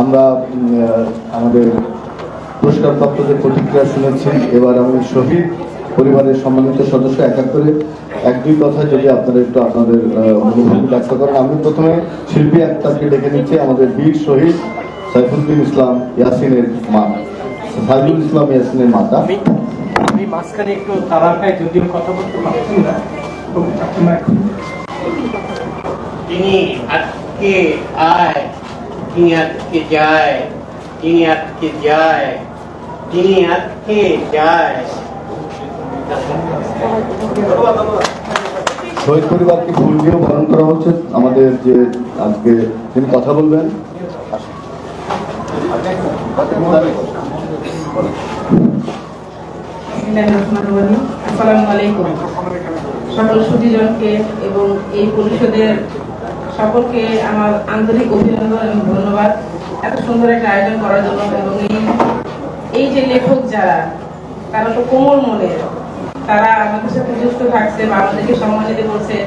আমরা আমাদের পুরস্কার প্রাপ্তদের প্রতিক্রিয়া শুনেছি এবার আমি শহীদ পরিবারের সম্মানিত সদস্য এক এক করে এক দুই কথা যদি আপনারা একটু আপনাদের অনুভূতি ব্যক্ত করেন। আমি প্রথমে শিল্পী একটাকে ডেকে নিচ্ছি আমাদের বীর শহীদ সাইফুদ্দিন ইসলাম ইয়াসিনের মা। সাইফুল ইসলাম ইয়াসিনের মাতা। আমি আমি মাঝখানে একটু তারার খাই যদিও কথা বলতে পারছি না তবু চাকমা এখন তিনি আজকে আয় তিনি আজকে যায় তিনি আজকে যায় তিনি আজকে যায় শহীদ পরিবারকে ফুল দিয়েও বরণ করা হচ্ছে। আমাদের যে আজকে তিনি কথা বলবেন আসসালামু আলাইকুম। সকল সুধীজনকে এবং এই পরিষদের সকলকে আমার আন্তরিক অভিনন্দন এবং ধন্যবাদ। এত সুন্দর একটা আয়োজন করার জন্য এবং এই যে লেখক যারা, তারা তো কোমল মনের তারা আমাদের সাথে যুক্ত থাকছে, বা আমাদেরকে সম্মানিত করছে,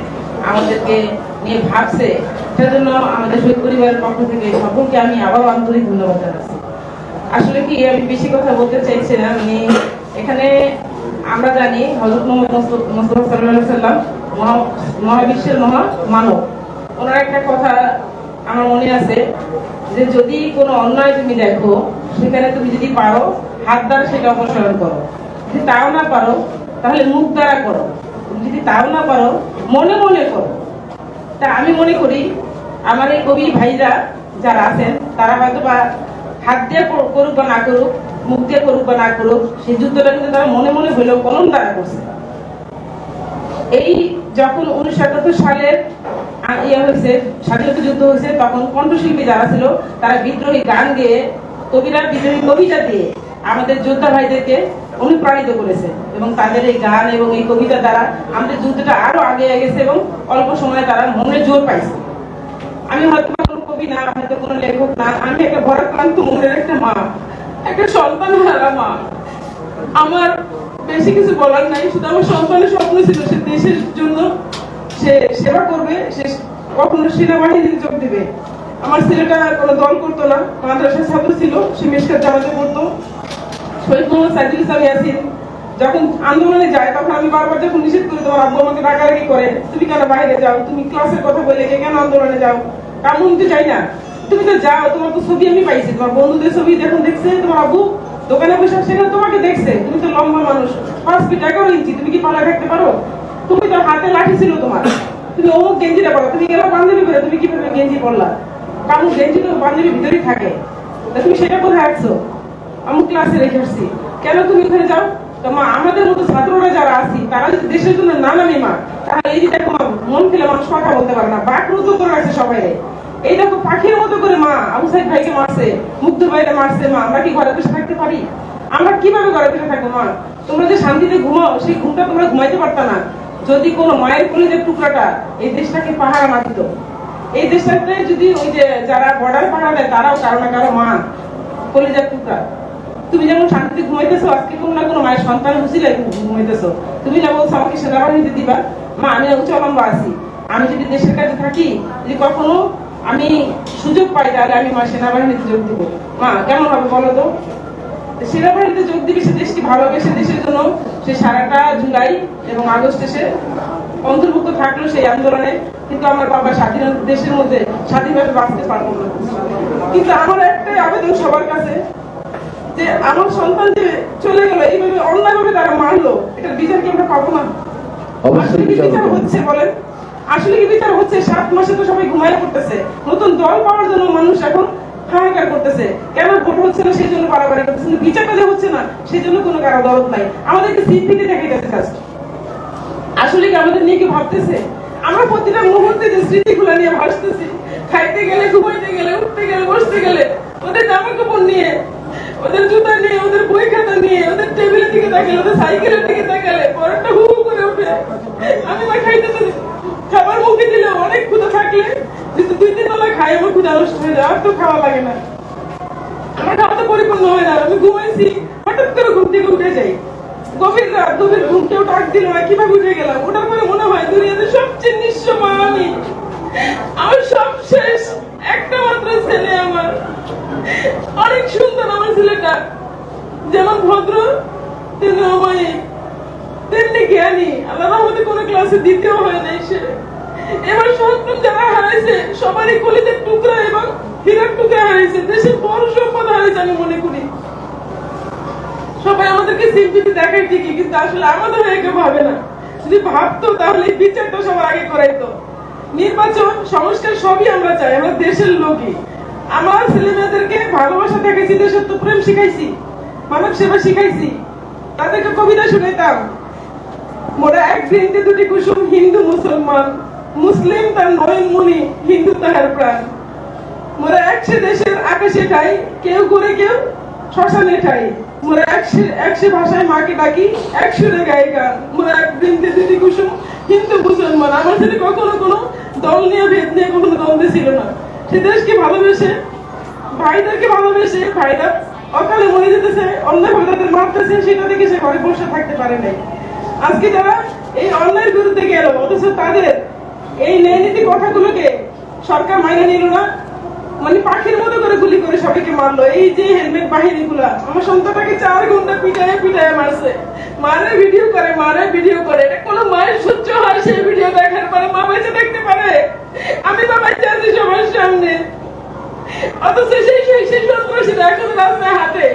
আমাদেরকে নিয়ে ভাবছে। সেটার জন্য আমাদের শহীদ পরিবারের পক্ষ থেকে সকলকে আমি আবারও আন্তরিক ধন্যবাদ জানাচ্ছি। আসলে কি, আমি বেশি কথা বলতে চাইছি না। মানে এখানে আমরা জানি হজরত মোহাম্মদ মুস্ত- মুস্তাফা সাল্লাম মহা- মহাবিশ্বের মহা মানব। ওনার একটা কথা আমার মনে আছে যে যদি কোনো অন্যায় তুমি দেখো, সেখানে তুমি যদি পারো, হাত দ্বারা সেটা অপসারণ করো। যদি তাও না পারো, তাহলে মুখ দ্বারা করো। যদি তাও না পারো, মনে মনে করো। তা আমি মনে করি, আমার এই কবি ভাইরা যারা আছেন, তারা হয়তো বা হাত দিয়ে কর- করুক বা না করুক, মুখ দিয়ে করুক বা না করুক, সেই যুদ্ধটা কিন্তু তারা মনে মনে হলেও কলম দ্বারা করছে। এই যখন উনিশশো একাত্তর সালের ইয়ে হয়েছে, স্বাধীনতা যুদ্ধ হয়েছে, তখন কণ্ঠশিল্পী যারা ছিল, তারা বিদ্রোহী গান দিয়ে কবিরা বিদ্রোহী কবিতা দিয়ে আমাদের যোদ্ধা ভাইদেরকে অনুপ্রাণিত করেছে। এবং তাদের এই গান এবং এই কবিতা দ্বারা আমাদের যুদ্ধটা আরও আগে গেছে এবং অল্প সময়ে তারা মনে জোর পাইছে। আমি হয়তো কোনো কবি না, হয়তো কোনো লেখক না, আমি একটা ভরাক্রান্ত মনের একটা মা, একটা সন্তান হারা মা। আমার বেশি কিছু বলার নাই, শুধু আমার সন্তানের স্বপ্ন ছিল সে দেশের জন্য সে সেবা করবে, সে কখনো সেনাবাহিনীতে যোগ দিবে। আমার ছেলেটা কোনো দল করতো না, মাদ্রাসার ছাত্র ছিল, সে মেশকার জামাতে পড়তো। শহীদ মোহাম্মদ সাইদুল ইসলাম ইয়াসিন যখন আন্দোলনে যায়, তখন আমি বারবার যখন নিষেধ করি তোমার আব্বু আমাকে ডাকাডাকি করে, তুমি কেন বাইরে যাও? তুমি ক্লাসের কথা বলে কেন আন্দোলনে যাও? কামুন তো যাই না? তুমি তো যাও, তোমার তো ছবি আমি পাইছি, তোমার বন্ধুদের ছবি যখন দেখছে, তোমার আব্বু দোকানে বসে সেখানে তোমাকে দেখছে, তুমি তো লম্বা মানুষ, পাঁচ ফিট এগারো ইঞ্চি, তুমি কি পালা থাকতে পারো? তুমি তো হাতে লাঠি ছিল তোমার। তুমি অমুক গেঞ্জিটা পরো। তুমি গেলা বান্ধবী করে তুমি কীভাবে গেঞ্জি পরলা? কামুক গেঞ্জি তো বান্ধবীর ভিতরেই থাকে। তুমি সেটা কোথায় রাখছো আমি ক্লাসে রেখে আসছি। কেন তুমি ওখানে যাও? তো আমাদের মতো ছাত্ররা যারা আছি, তারা যদি দেশের জন্য না নামে মা তাহলে এই যে দেখো মন খেলে মানুষ কথা বলতে পারে না। বাকরুদ্ধ করে আছে সবাই এই দেখো পাখির মতো করে মা, আবু সাইদ ভাইকে মারছে, মুগ্ধ ভাইরে মারছে মা। আমরা কি ঘরে বসে থাকতে পারি? আমরা কীভাবে ঘরে বসে থাকব মা? তোমরা যে শান্তিতে ঘুমাও, সেই ঘুমটা তোমরা ঘুমাইতে পারতা না। যদি কোনো মায়ের কলিজের টুকরাটা এই দেশটাকে পাহারা না দিত এই দেশটাতে যদি ওই যে যারা বর্ডার দেয়, তারাও কারও না কারও মা, কলিজার টুকরা। তুমি যেমন শান্তিতে ঘুমাইতেছো, আজকে কোনো না কোনো মায়ের সন্তান বুঝিলে ঘুমাইতেছো। তুমি না বলছো, আমাকে সেনাবাহিনীতে দিবা। মা, আমি উচ্চলম্ব আছি। আমি যদি দেশের কাছে থাকি, যদি কখনো আমি সুযোগ পাই, তাহলে আমি মা সেনাবাহিনীতে যোগ দিব। মা কেমন হবে বলো তো? সেনাবাহিনীতে যোগ দিবে সে দেশকে ভালোবেসে দেশের জন্য। সে সারাটা জুলাই এবং আগস্টে সে অন্তর্ভুক্ত থাকল সেই আন্দোলনে। কিন্তু আমার বাবা স্বাধীন দেশের মধ্যে স্বাধীনভাবে বাঁচতে পারব না। কিন্তু আমার একটাই আবেদন সবার কাছে যে আমার সন্তান যে চলে গেল এইভাবে অন্যায়ভাবে তারা মারলো এটার বিচার কি আমরা পাবো না? বিচার হচ্ছে বলেন? আসলে কি বিচার হচ্ছে? সাত মাসে তো সবাই ঘুমায় পড়তেছে। নতুন দল পাওয়ার জন্য মানুষ এখন হাহাকার করতেছে। কেন ভোট হচ্ছে না সেই জন্য বাড়াবাড়ি করতেছে বিচারটা যে হচ্ছে না, সেই জন্য কোনো কারও দরদ নাই। আমাদেরকে সিট দিতে দেখে জাস্ট আসলে কি আমাদের নিয়ে কি ভাবতেছে? আমরা প্রতিটা মুহূর্তে যে স্মৃতিগুলো নিয়ে ভাসতেছি, খাইতে গেলে, ঘুমাইতে গেলে, উঠতে গেলে, বসতে গেলে, ওদের জামা কাপড় নিয়ে, ওদের জুতা নিয়ে, ওদের বই খাতা নিয়ে, ওদের টেবিলের দিকে তাকালে, ওদের সাইকেলের দিকে তাকালে, পরটা হু করে উঠে, আমি না খাইতে খাবার মুখে দিলে অনেক ক্ষুদা থাকলে কিন্তু দুই তিন বেলা খাই আমার ক্ষুদা নষ্ট হয়ে যায়, আর তো খাওয়া লাগে না। আমার খাওয়া পরিপূর্ণ হয় না, আমি ঘুমাইছি, হঠাৎ করে ঘুম থেকে উঠে যাই। গভীর রাত, গভীর ঘুম কেউ ডাক দিল না কীভাবে উঠে গেলাম? ওটার পরে মনে হয় দুনিয়াতে সবচেয়ে নিঃস্ব মা আমি আমার সব শেষ, একটা মাত্র ছেলে আমার। অনেক সুন্দর আমার ছেলেটা। যেমন ভদ্র, তেমনি অমায়িক, তেমনি জ্ঞানী। আল্লাহ রহমতে কোনো ক্লাসে দ্বিতীয় হয় নাই সে। এবার সন্তান যারা হারাইছে সবারই কলিদের টুকরা এবং হীরার টুকরা হারাইছে দেশের বড় সম্পদ হারাইছে আমি মনে করি। সবাই আমাদেরকে সিম্পিটি দেখায় ঠিকই, কিন্তু আসলে আমাদের হয়ে কেউ ভাবে না। যদি ভাবতো তাহলে বিচারটা সবার আগে করাইতো। নির্বাচন, সংস্কার সবই আমরা চাই, আমরা দেশের লোকই। আমার ছেলে মেয়েদেরকে ভালোবাসা দেখাইছি দেশত্ব প্রেম শিখাইছি, মানব সেবা শিখাইছি। তাদেরকে কবিতা শুনাইতাম। মোরা এক বৃন্তে দুটি কুসুম হিন্দু, মুসলমান মুসলিম তার নয়ন মুনি হিন্দু তাহার প্রাণ। মোরা একশে দেশের আকাশে ঠাই, কেউ করে কেউ শ্মশানে ঠাই। মোরা একশে একশে ভাষায় মাকে ডাকি এক সুরে গাই গান। মোরা এক বৃন্দে দুটি কুসুম, হিন্দু মুসলমান, আমার সাথে কখনো কোনো দল নিয়ে, ভেদ নিয়ে কখনো দ্বন্দ্ব ছিল না। সে দেশকে ভালোবেসে, ভাইদেরকে ভালোবেসে, ভাইরা অকালে মরে যেতেছে অন্যায় তাদের মারতেছে, সেটা দেখে সে ঘরে বসে থাকতে পারে নাই। আজকে যারা এই অন্যায়ের বিরুদ্ধে গেল, অথচ তাদের এই ন্যায় নীতি কথাগুলোকে সরকার মাইনে নিল না। মানে পাখির মতো করে গুলি করে সবাইকে মারলো। এই যে হেলমেট বাহিনী গুলা আমার সন্তানটাকে চার ঘণ্টা পিটায় পিটায় মারছে। মারে ভিডিও করে, মারে ভিডিও করে। এটা কোনো মায়ের সহ্য হয় সেই ভিডিও দেখার পরে মা বেঁচে দেখতে পারে। আমি বাচ্চা আছি সবার সামনে। অথচ সেই সেই সেই সন্ত্রাসীরা এখন রাস্তায় হাঁটে।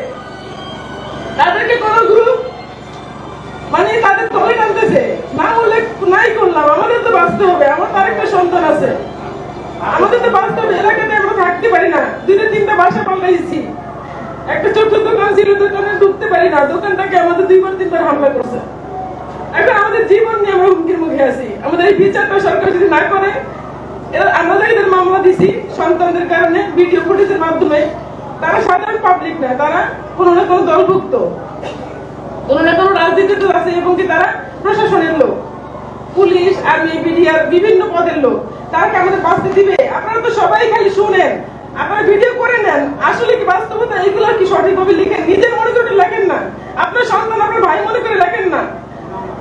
তাদেরকে কোন গ্রুপ মানে তাদের দলে টানতেছে না হলে নাই করলাম। আমাদের তো বাঁচতে হবে। আমার তার একটা সন্তান আছে। আমাদের তো বাঁচতে হবে। এলাকাতে আমরা থাকতে পারি না। দুটো তিনটা বাসা পাল্টাইছি একটা ছোট্ট দোকান ছিল দোকানে ঢুকতে পারি না। দোকানটাকে আমাদের দুইবার, তিনবার হামলা করছে। এখন আমাদের জীবন নিয়ে আমরা হুমকির মুখে আছি। আমাদের এই বিচারটা সরকার যদি না করে, এরা আমরা এদের মামলা দিছি সন্তানদের কারণে ভিডিও ফুটেজের মাধ্যমে। তারা সাধারণ পাবলিক না, তারা কোনো না কোনো দলভুক্ত। কোনো না কোনো আছে, এবং কি তারা প্রশাসনের লোক, পুলিশ, আর্মি, বিডিআর, বিভিন্ন পদের লোক। তারা কি আমাদের বাঁচতে দিবে? আপনারা তো সবাই খালি শুনেন। আপনারা ভিডিও করে নেন। আসলে কি বাস্তবতা? এগুলো কি সঠিকভাবে লিখেন? নিজের মনে করে লেখেন না। আপনার সন্তান, আপনার ভাই মনে করে লেখেন না।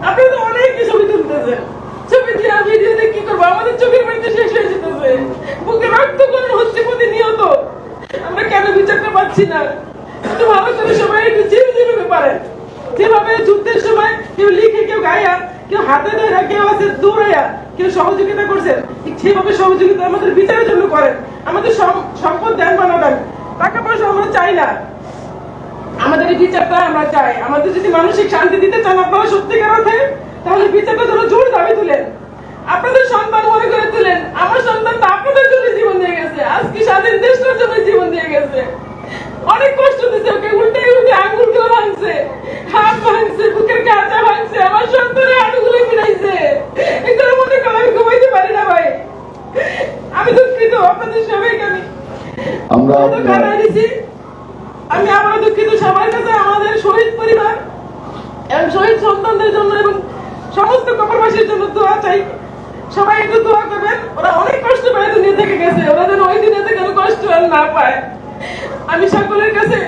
আপনি তো অনেক কিছু ছবি তুলতেছেন। ছবি দিয়ে আর ভিডিও দিয়ে কি করব? আমাদের চোখের বাড়িতে শেষ হয়ে যেতেছে। বুকে রক্তকরণ হচ্ছে প্রতিনিয়ত। আমরা কেন বিচারটা পাচ্ছি না? একটু ভালো করে সবাই একটু জিমে পারেন। যেভাবে যুদ্ধের সময় কেউ লিখে, কেউ গায়া, কেউ হাতে ধরে, কেউ আছে দৌড়াইয়া কেউ সহযোগিতা করছেন ঠিক সেভাবে সহযোগিতা আমাদের বিচারের জন্য করেন। আমাদের সম্পদ দেন বানাবেন টাকা পয়সা আমরা চাই না। আমাদের বিচারটা আমরা চাই। আমাদের যদি মানসিক শান্তি দিতে চান আপনারা সত্যিকার অর্থে, তাহলে বিচারটা যেন জোর দাবি তুলেন। আপনাদের সন্তান মনে করে তুলেন, আমার সন্তান তো আপনাদের জন্য জীবন দিয়ে গেছে, আজকে স্বাধীন দেশটার জন্য জীবন দিয়ে গেছে। অনেক কষ্ট দিছে ওকে উল্টে উল্টে আঙ্গুলগুলো ভাঙছে হাত ভাঙছে বুকের কাঁচা ভাঙছে আমার সন্তানের হাঁটুগুলো ফিরাইছে এগুলো মনে করে আমি ঘুমাইতে পারি না ভাই আমি দুঃখিত আপনাদের সবাইকে আমি আমরা আমি তো কানায় দিছি। আমি আবার দুঃখিত সবার কাছে আমাদের শহীদ পরিবার এবং শহীদ সন্তানদের জন্য এবং সমস্ত কবরবাসীর জন্য দোয়া চাই সবাই একটু দোয়া করবেন ওরা অনেক কষ্ট পায় দুনিয়া থেকে গেছে ওরা যেন ওই দুনিয়া থেকে কোনো কষ্ট আর না পায় আমি সকলের কাছে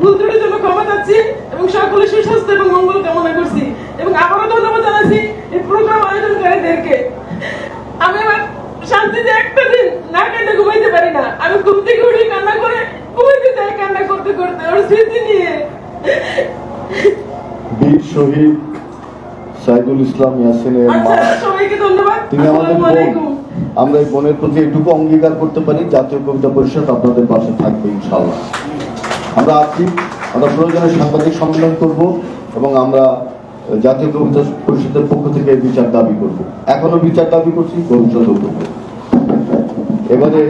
ভুল ত্রুটির জন্য ক্ষমা চাচ্ছি এবং সকলের সুস্বাস্থ্য এবং মঙ্গল কামনা করছি এবং আবারও ধন্যবাদ জানাচ্ছি এই প্রোগ্রাম আয়োজনকারীদেরকে আমি এবার শান্তিতে একটা দিন না কান্না ঘুমাইতে পারি না। আমি ঘুম থেকে উঠে কান্না করে ঘুমাইতে যাই কান্না করতে করতে ওর স্মৃতি নিয়ে। বীর শহীদ সাইদুল ইসলাম ইয়াসিনের মা আচ্ছা সবাইকে ধন্যবাদ। তিনি আমাদের বোন। আমরা এই বোনের প্রতি এটুকু অঙ্গীকার করতে পারি জাতীয় কবিতা পরিষদ আপনাদের পাশে থাকবে ইনশাল্লাহ আমরা আছি আমরা প্রয়োজনে সাংবাদিক সম্মেলন করব এবং আমরা জাতীয় কবিতা পরিষদের পক্ষ থেকে বিচার দাবি করব। এখনও বিচার দাবি করছি ভবিষ্যতেও করব। এবারে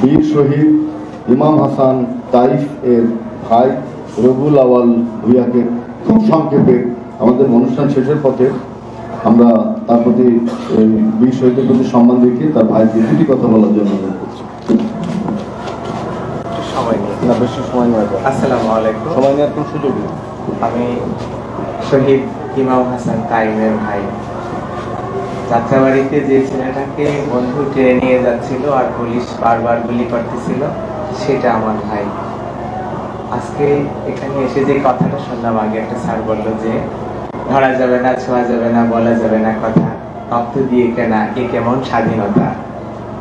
বীর শহীদ ইমাম হাসান তাইফ এর ভাই রবুল আওয়াল ভুইয়াকে খুব সংক্ষেপে আমাদের অনুষ্ঠান শেষের পথে আমরা তার প্রতি বীর শহীদের প্রতি সম্মান দেখিয়ে তার ভাইকে দুটি কথা বলার জন্য অনুরোধ করছি। সময় নিয়ে না বেশি সময় নয় আসসালামু আলাইকুম। সময় নেওয়ার কোনো সুযোগ নেই। আমি শহীদ ইমাম হাসান তাইমের ভাই। যাত্রাবাড়িতে যে ছেলেটাকে বন্ধু টেনে নিয়ে যাচ্ছিল আর পুলিশ বারবার গুলি করতেছিল, সেটা আমার ভাই। আজকে এখানে এসে যে কথাটা শুনলাম, আগে একটা স্যার বলল যে, ধরা যাবে না, ছোঁয়া যাবে না, বলা যাবে না কথা। রক্ত দিয়ে কেনা এ কেমন স্বাধীনতা?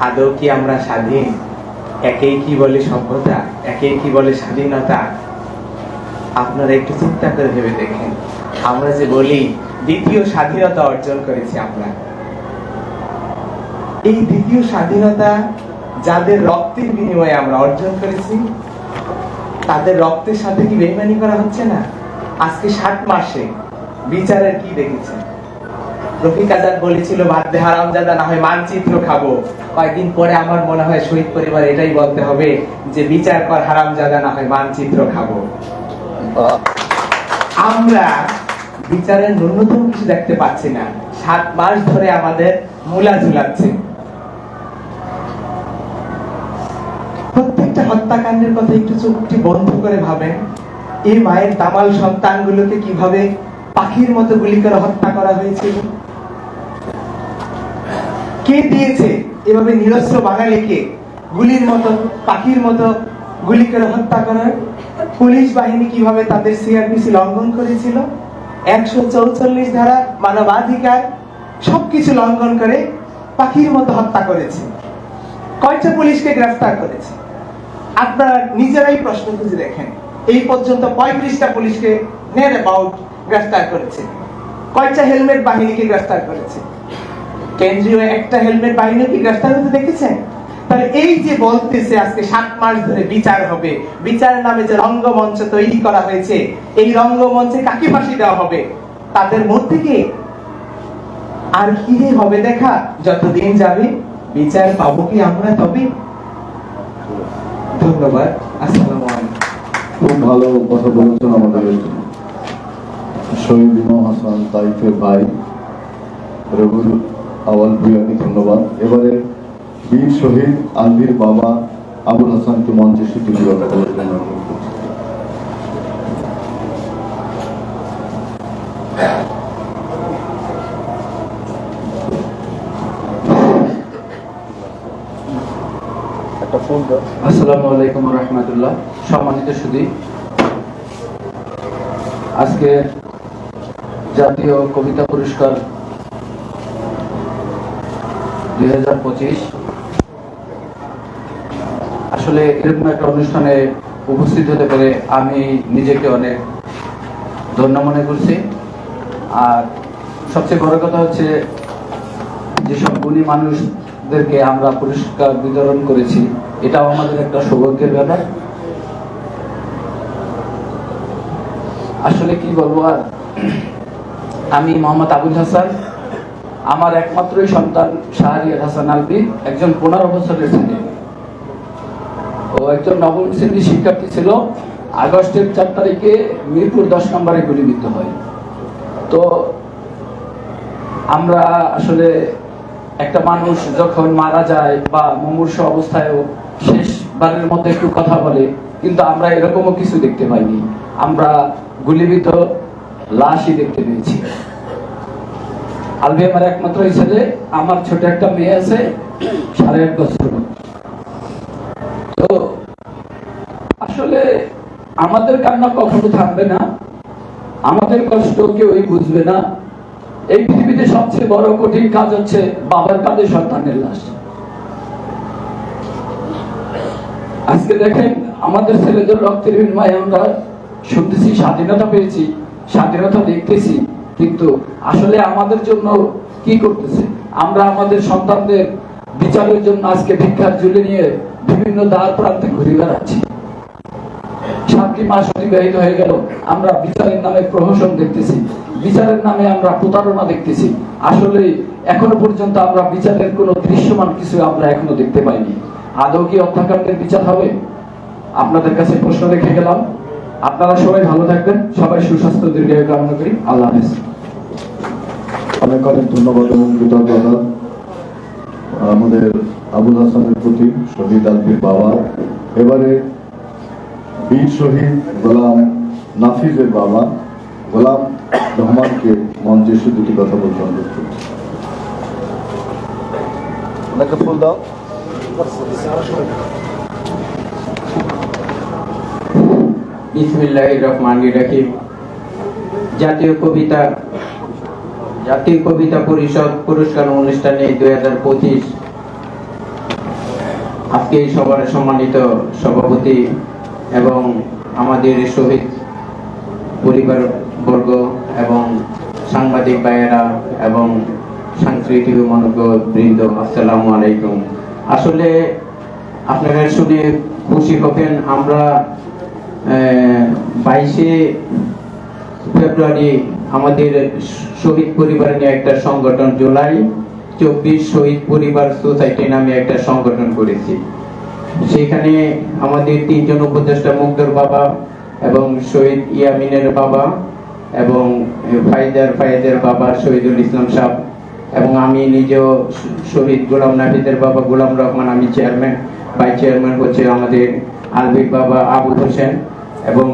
আদৌ কি আমরা স্বাধীন? একেই কি বলে সভ্যতা? একেই কি বলে স্বাধীনতা? আপনারা একটু চিন্তা করে ভেবে দেখেন। আমরা যে বলি দ্বিতীয় স্বাধীনতা অর্জন করেছি আমরা। এই দ্বিতীয় স্বাধীনতা যাদের রক্তের বিনিময়ে আমরা অর্জন করেছি তাদের রক্তের সাথে কি বেইমানি করা হচ্ছে না? আজকে ষাট মাসে বিচারের কি দেখেছেন? রফিক আজাদ বলেছিল ভাদ্যে হারামজাদা না হয় মানচিত্র খাব। কয়েকদিন পরে আমার মনে হয় শহীদ পরিবার এটাই বলতে হবে যে বিচার কর হারামজাদা না হয় মানচিত্র খাব। আমরা বিচারের ন্যূনতম কিছু দেখতে পাচ্ছি না। সাত মাস ধরে আমাদের মূলা ঝুলাচ্ছে। প্রত্যেকটা হত্যাকাণ্ডের কথা একটু চোখটি বন্ধ করে ভাবেন। এই মায়ের দামাল সন্তানগুলোকে কীভাবে পাখির মতো গুলি করে হত্যা করা হয়েছিল কে দিয়েছে এভাবে নিরস্ত্র বাঙালিকে গুলির মতো, পাখির মতো গুলি করে হত্যা করার? পুলিশ বাহিনী কীভাবে তাদের সিআরপিসি লঙ্ঘন করেছিল? একশো চৌচল্লিশ ধারা মানবাধিকার সবকিছু লঙ্ঘন করে পাখির মতো হত্যা করেছে। কয়টা পুলিশকে গ্রেফতার করেছে? আপনারা নিজেরাই প্রশ্ন খুঁজে দেখেন। এই পর্যন্ত পঁয়ত্রিশটা পুলিশকে নেট অ্যাবাউট গ্রেফতার করেছে। কয়টা হেলমেট বাহিনীকে গ্রেফতার করেছে? কেন্দ্রীয় একটা হেলমেট বাহিনীকে গ্রেফতার হতে দেখেছেন? তাহলে এই যে বলতেছে আজকে সাত মাস ধরে বিচার হবে, বিচার নামে যে রঙ্গমঞ্চ তৈরি করা হয়েছে, এই রঙ্গমঞ্চে কাকে ফাঁসি দেওয়া হবে? তাদের মধ্যে কে? আর কি হবে দেখা, যতদিন যাবে বিচার পাবো কি আমরা তবে? ধন্যবাদ, আসসালামু খুব ভালো কথা বলেছেন আমাদের শহীদ ইমাম হাসান তাইফের ভাই রবুল আওয়াল ভুয়ানি ধন্যবাদ। এবারে বীর শহীদ আলভির বাবা আবুল হাসানকে মঞ্চে একটা আসসালামু আলাইকুম রহমতুল্লাহ। সম্মানিত সুদী আজকে জাতীয় কবিতা পুরস্কার দুই হাজার পঁচিশ আসলে এরকম একটা অনুষ্ঠানে উপস্থিত হতে পেরে আমি নিজেকে অনেক ধন্য মনে করছি। আর সবচেয়ে বড় কথা হচ্ছে যেসব গুণী মানুষদেরকে আমরা পুরস্কার বিতরণ করেছি, এটাও আমাদের একটা সৌভাগ্যের ব্যাপার। আসলে কি বলব আর? আমি মোহাম্মদ আবুল হাসান, আমার একমাত্রই সন্তান শাহরিয়ার হাসান আলবি, একজন পনেরো বছরের ছেলে। একজন নবম শ্রেণির শিক্ষার্থী ছিল, আগস্টের চার তারিখে মিরপুর দশ নম্বরে গুলিবিদ্ধ হয়। তো আমরা আসলে একটা মানুষ যখন মারা যায় বা মুমূর্ষ অবস্থায়ও শেষবারের মধ্যে একটু কথা বলে, কিন্তু আমরা এরকমও কিছু দেখতে পাইনি। আমরা গুলিবিদ্ধ লাশই দেখতে পেয়েছি। আলবি আমার একমাত্র ছেলে, আমার ছোট একটা মেয়ে আছে, সাড়ে এক বছর তো আসলে আমাদের কান্না কখনো থামবে না। আমাদের কষ্ট কেউই বুঝবে না। এই পৃথিবীতে সবচেয়ে বড় কঠিন কাজ হচ্ছে বাবার কাঁধে সন্তানের লাশ। আজকে দেখেন আমাদের ছেলেদের রক্তের বিনিময়ে আমরা শুনতেছি, স্বাধীনতা পেয়েছি, স্বাধীনতা দেখতেছি, কিন্তু আসলে আমাদের জন্য কি করতেছে? আমরা আমাদের সন্তানদের বিচারের জন্য আজকে ভিক্ষার ঝুলে নিয়ে বিভিন্ন দ্বার প্রান্তে ঘুরে বেড়াচ্ছি। সাতটি মাস অতিবাহিত হয়ে গেল। আমরা বিচারের নামে প্রহসন দেখতেছি। বিচারের নামে আমরা প্রতারণা দেখতেছি। আসলে এখনও পর্যন্ত আমরা বিচারের কোনো দৃশ্যমান কিছু আমরা এখনও দেখতে পাইনি। আদৌ কি হত্যাকাণ্ডের বিচার হবে? আপনাদের কাছে প্রশ্ন রেখে গেলাম। আপনারা সবাই ভালো থাকবেন। সবাই সুস্বাস্থ্য দীর্ঘায়ু কামনা করি। আল্লাহ হাফেজ। অনেক অনেক ধন্যবাদ এবং কৃতজ্ঞতা। আমাদের আবুল হাসানের প্রতি শহীদ আলভির বাবা এবারে বীর শহীদ গোলাম নাফিজের বাবা গোলাম রহমানকে মঞ্চে এসে দুটি কথা বলতে অনুরোধ করছি ওনাকে ফুল দাও। রাহিম। জাতীয় কবিতা জাতীয় কবিতা পরিষদ পুরস্কার অনুষ্ঠানে দুই হাজার পঁচিশ। আজকে সবার সম্মানিত সভাপতি এবং আমাদের শহীদ পরিবার বর্গ এবং সাংবাদিক ভাইয়েরা এবং সাংস্কৃতিক মনজ্ঞ বৃন্দ, আসসালামু আলাইকুম। আসলে আপনারা শুনে খুশি হবেন, আমরা বাইশে ফেব্রুয়ারি আমাদের শহীদ পরিবার নিয়ে একটা সংগঠন জুলাই, চব্বিশ শহীদ পরিবার সোসাইটি নামে একটা সংগঠন করেছি। সেখানে আমাদের তিনজন উপদেষ্টা মুগ্ধর বাবা এবং শহীদ ইয়ামিনের বাবা এবং ফাইদার ফায়েদের বাবা শহীদুল ইসলাম সাহ এবং আমি নিজেও শহীদ গোলাম নাফিদের বাবা গোলাম রহমান, আমি চেয়ারম্যান ভাইস চেয়ারম্যান হচ্ছে আমাদের আলবির বাবা আবুল হোসেন এবং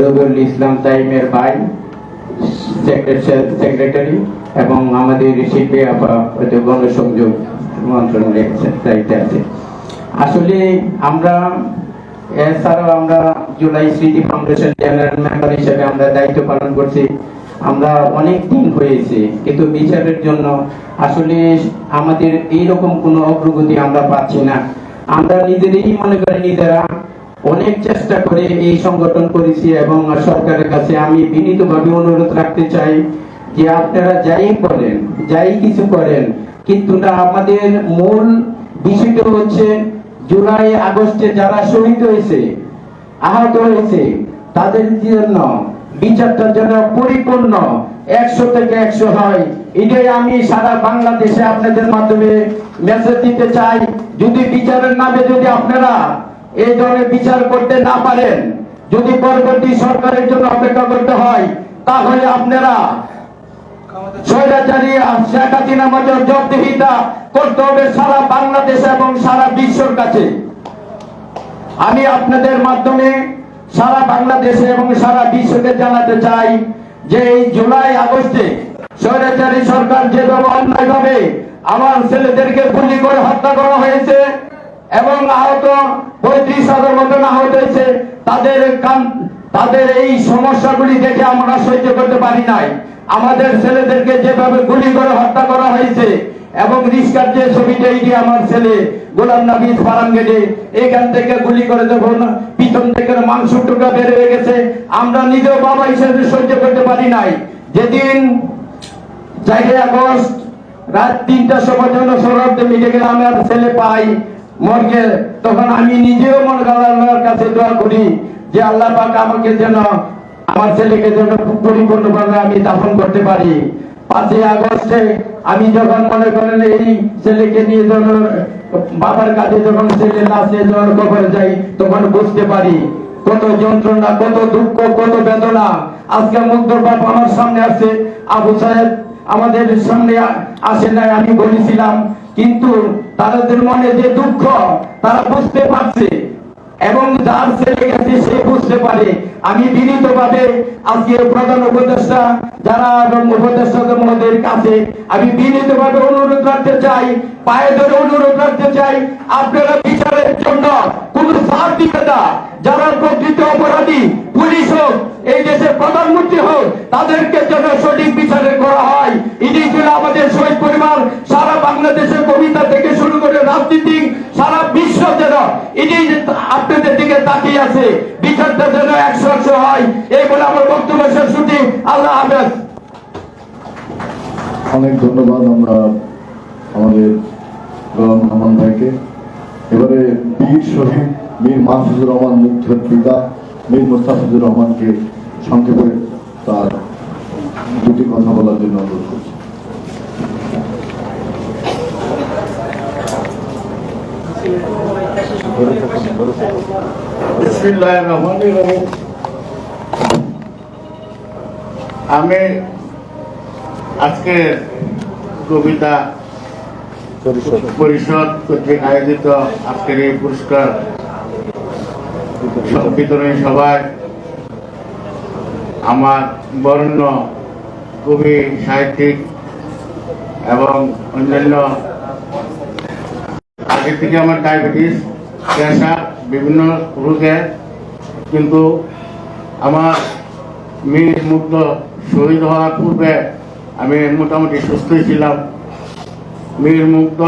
রবিউল ইসলাম তাইমের ভাই সেক্রেটারি এবং আমাদের শিল্পী আপা হয়তো গণসংযোগ দায়িত্বে আছে। আসলে আমরা, এছাড়াও আমরা জুলাই স্মৃতি ফাউন্ডেশন জেনারেল মেম্বার হিসেবে আমরা দায়িত্ব পালন করছি। আমরা অনেক দিন হয়েছে, কিন্তু বিচারের জন্য আসলে আমাদের এইরকম কোনো অগ্রগতি আমরা পাচ্ছি না। আমরা নিজেদেরই মনে করি, নিজেরা অনেক চেষ্টা করে এই সংগঠন করেছি এবং সরকারের কাছে আমি বিনীতভাবে অনুরোধ রাখতে চাই যে আপনারা যাই করেন, যাই কিছু করেন, কিন্তু না, আমাদের মূল বিষয়টা হচ্ছে জুলাই, আগস্টে যারা শহীদ হয়েছে, আহত হয়েছে, তাদের জন্য বিচারটা যেন পরিপূর্ণ, একশো থেকে একশো হয়। এটাই আমি সারা বাংলাদেশে আপনাদের মাধ্যমে মেসেজ দিতে চাই। যদি বিচারের নামে যদি আপনারা এই ধরনের বিচার করতে না পারেন, যদি পরবর্তী সরকারের জন্য অপেক্ষা করতে হয়, তাহলে আপনারা আমি আপনাদের মাধ্যমে সারা বাংলাদেশে এবং সারা বিশ্বকে জানাতে চাই যে জুলাই আগস্টে স্বৈরাচারী সরকার যেভাবে অন্যায়ভাবে আমার ছেলেদেরকে গুলি করে হত্যা করা হয়েছে এবং আহত পঁয়ত্রিশ হাজার আহত হয়েছে তাদের তাদের এই সমস্যাগুলি দেখে আমরা সহ্য করতে পারি নাই। আমাদের ছেলেদেরকে যেভাবে গুলি করে হত্যা করা হয়েছে এবং রিস্কার যে ছবিটা, এটি আমার ছেলে গোলাম নাবিদ ফারাঙ্গেটে এখান থেকে গুলি করে যখন পিছন থেকে মাংস টুকরা বের হয়ে গেছে, আমরা নিজেও বাবা হিসেবে সহ্য করতে পারি নাই। যেদিন চারই আগস্ট রাত তিনটার সময় জন্য সৌরভে মিটে গেলে আমার ছেলে পাই মর্গে, তখন আমি নিজেও মন আল্লাহর কাছে দোয়া করি যে আল্লাহ পাক আমাকে যেন আমার ছেলেকে যেন পরিপূর্ণভাবে আমি দাফন করতে পারি। পাঁচই আগস্টে আমি যখন মনে করেন এই ছেলেকে নিয়ে যখন বাবার কাছে যখন ছেলে লাশে যখন কবরে যাই তখন বুঝতে পারি কত যন্ত্রণা, কত দুঃখ, কত বেদনা। আজকে মুগ্ধর বাপ আমার সামনে আছে আবু সাহেব আমাদের সামনে আসে নাই, আমি বলেছিলাম কিন্তু তাদের মনে যে দুঃখ, তারা বুঝতে পারছে। এবং যার ছেলে গেছে, সে বুঝতে পারে আমি বিনীত ভাবে আজকে প্রধান উপদেষ্টা, যারা এবং উপদেষ্টা মহোদয়ের কাছে আমি বিনীত ভাবে অনুরোধ রাখতে চাই, পায়ে ধরে অনুরোধ রাখতে চাই, আপনারা বিচারের জন্য কোন না। যারা প্রকৃত অপরাধী, পুলিশ হোক, এই দেশের প্রধানমন্ত্রী হোক, তাদেরকে যেন সঠিক বিচারে করা হয়। এটি ছিল আমাদের শহীদ পরিবার, সারা বাংলাদেশের কবিতা থেকে শুরু করে রাজনীতি সারা বিশ্ব যেন এটি আপনাদের দিকে তাকিয়ে আছে। বিচারটা যেন একশো হয়। এই বলে আমার বক্তব্য শেষ ছুটি আল্লাহ হাফেজ। অনেক ধন্যবাদ আমরা আমাদের রহমান ভাইকে। এবারে বীর শহীদ মীর মাহফুজুর রহমান মুগ্ধের পিতা মীর মোস্তাফিজুর রহমানকে সংক্ষেপে তার দুটি কথা বলার জন্য অনুরোধ করছি বিসমিল্লাহির রহমানির রহিম। আমি আজকে কবিতা পরিষদ কর্তৃক আয়োজিত আজকের এই পুরস্কার বিতরণী সভায় আমার বর্ণ কবি, সাহিত্যিক এবং অন্যান্য আগে থেকে আমার ডায়াবেটিস ক্যান্সার বিভিন্ন রোগে। কিন্তু আমার মেয়ের মুক্ত শহীদ হওয়ার পূর্বে আমি মোটামুটি সুস্থই ছিলাম। মেয়ের মুক্ত